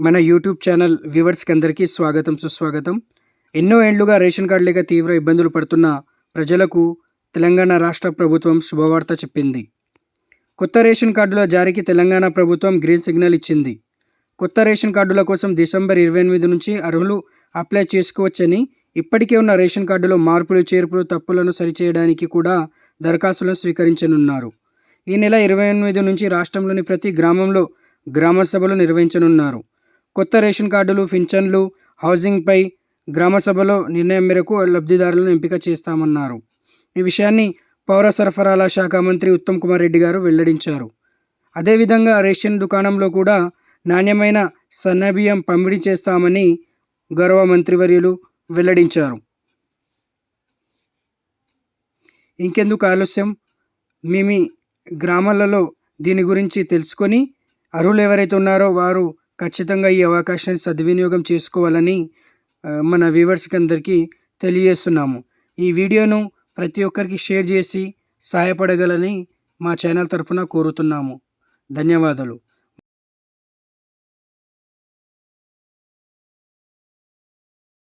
మన YouTube channel వ్యూవర్స్కి అందరికీ స్వాగతం సుస్వాగతం. ఎన్నో ఏళ్ళుగా రేషన్ కార్డు లేక తీవ్ర ఇబ్బందులు పడుతున్న ప్రజలకు తెలంగాణ రాష్ట్ర ప్రభుత్వం శుభవార్త చెప్పింది. కొత్త రేషన్ కార్డుల జారీకి తెలంగాణ ప్రభుత్వం గ్రీన్ సిగ్నల్ ఇచ్చింది. కొత్త రేషన్ కార్డుల కోసం డిసెంబర్ ఇరవై ఎనిమిది నుంచి అర్హులు అప్లై చేసుకోవచ్చని ఇప్పటికే ఉన్న రేషన్ కార్డులో మార్పులు చేర్పులు తప్పులను సరిచేయడానికి కూడా దరఖాస్తులను స్వీకరించనున్నారు. ఈ నెల ఇరవై ఎనిమిది నుంచి రాష్ట్రంలోని ప్రతి గ్రామంలో గ్రామ సభలు నిర్వహించనున్నారు. కొత్త రేషన్ కార్డులు పింఛన్లు హౌసింగ్పై గ్రామసభలో నిర్ణయం మేరకు లబ్ధిదారులను ఎంపిక చేస్తామన్నారు. ఈ విషయాన్ని పౌర సరఫరాల శాఖ మంత్రి ఉత్తమ్ కుమార్ రెడ్డి గారు వెల్లడించారు. అదేవిధంగా రేషన్ దుకాణంలో కూడా నాణ్యమైన సన్నబియ్యం పంపిణీ చేస్తామని గౌరవ మంత్రివర్యులు వెల్లడించారు. ఇంకెందుకు ఆలస్యం? మీ గ్రామాలలో దీని గురించి తెలుసుకొని అర్హులు ఎవరైతే ఉన్నారో వారు ఖచ్చితంగా ఈ అవకాశాన్ని సద్వినియోగం చేసుకోవాలని మన వ్యూవర్స్కి అందరికీ తెలియజేస్తున్నాము. ఈ వీడియోను ప్రతి ఒక్కరికి షేర్ చేసి సహాయపడగలని మా ఛానల్ తరఫున కోరుతున్నాము. ధన్యవాదాలు.